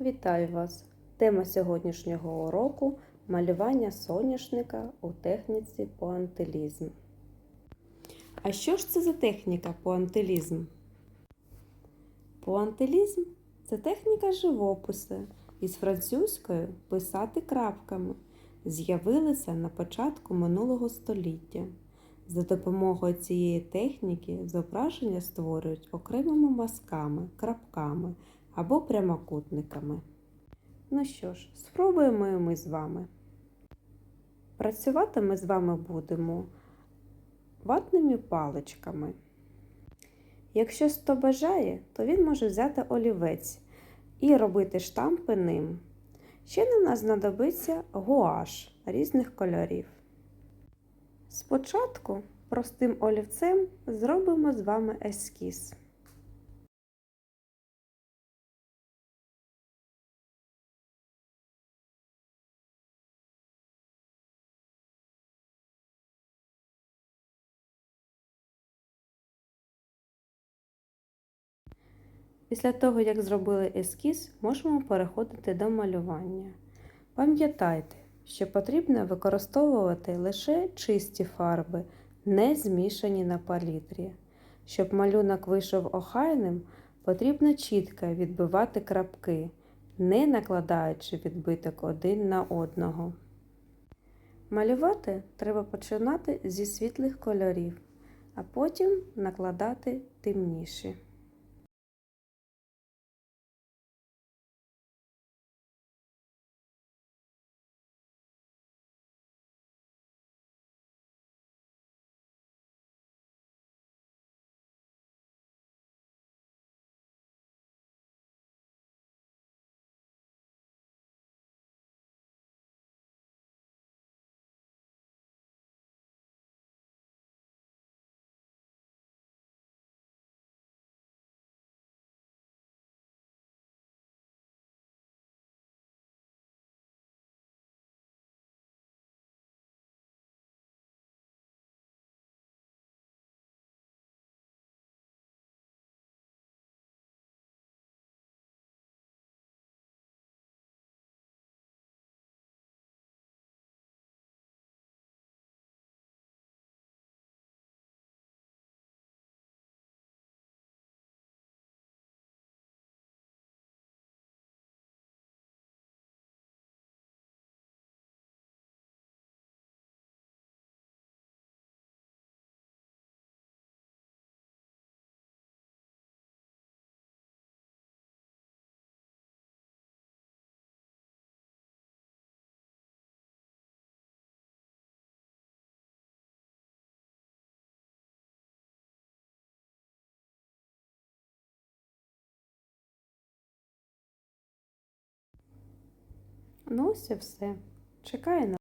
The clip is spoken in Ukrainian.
Вітаю вас! Тема сьогоднішнього уроку малювання соняшника у техніці пуантилізм. А що ж це за техніка пуантилізм? Пуантилізм це техніка живопису із французькою писати крапками. З'явилася на початку минулого століття. За допомогою цієї техніки зображення створюють окремими мазками, крапками або прямокутниками. Ну що ж, спробуємо і ми з вами. Працювати ми з вами будемо ватними паличками. Якщо хто бажає, то він може взяти олівець і робити штампи ним. Ще нам нас знадобиться гуаш різних кольорів. Спочатку простим олівцем зробимо з вами ескіз. Після того, як зробили ескіз, можемо переходити до малювання. Пам'ятайте, що потрібно використовувати лише чисті фарби, не змішані на палітрі. Щоб малюнок вийшов охайним, потрібно чітко відбивати крапки, не накладаючи відбиток один на одного. Малювати треба починати зі світлих кольорів, а потім накладати темніші. Ну ось і все. Чекаю на